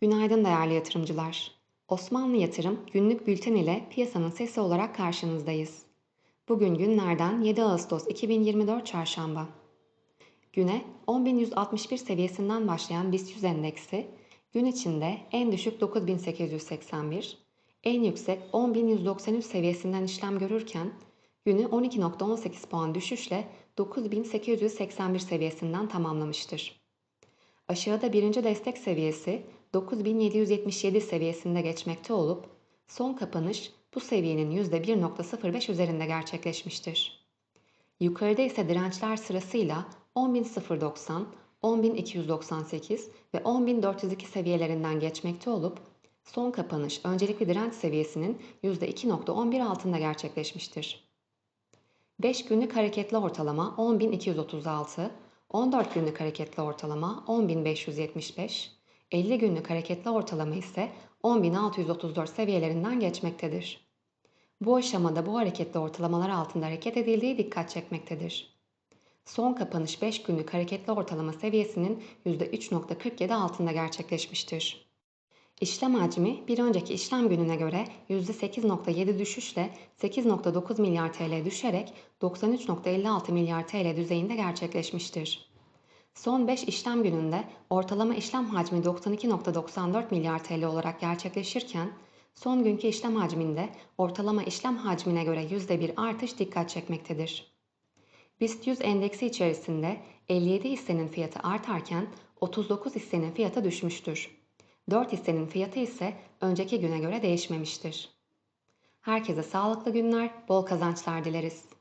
Günaydın değerli yatırımcılar. Osmanlı Yatırım günlük bülten ile piyasanın sesi olarak karşınızdayız. Bugün günlerden 7 Ağustos 2024 Çarşamba. Güne 10.161 seviyesinden başlayan BIST 100 endeksi gün içinde en düşük 9.881, en yüksek 10.193 seviyesinden işlem görürken günü 12.18 puan düşüşle 9.881 seviyesinden tamamlamıştır. Aşağıda birinci destek seviyesi 9777 seviyesinde geçmekte olup son kapanış bu seviyenin %1.05 üzerinde gerçekleşmiştir. Yukarıda ise dirençler sırasıyla 10.090, 10.298 ve 10.402 seviyelerinden geçmekte olup son kapanış öncelikli direnç seviyesinin %2.11 altında gerçekleşmiştir. 5 günlük hareketli ortalama 10.236, 14 günlük hareketli ortalama 10.575, 50 günlük hareketli ortalama ise 10.634 seviyelerinden geçmektedir. Bu aşamada bu hareketli ortalamalar altında hareket edildiği dikkat çekmektedir. Son kapanış 5 günlük hareketli ortalama seviyesinin %3.47 altında gerçekleşmiştir. İşlem hacmi bir önceki işlem gününe göre %8.7 düşüşle 8.9 milyar TL düşerek 93.56 milyar TL düzeyinde gerçekleşmiştir. Son 5 işlem gününde ortalama işlem hacmi 92.94 milyar TL olarak gerçekleşirken son günkü işlem hacminde ortalama işlem hacmine göre %1 artış dikkat çekmektedir. BIST 100 endeksi içerisinde 57 hissenin fiyatı artarken 39 hissenin fiyatı düşmüştür. 4 hissenin fiyatı ise önceki güne göre değişmemiştir. Herkese sağlıklı günler, bol kazançlar dileriz.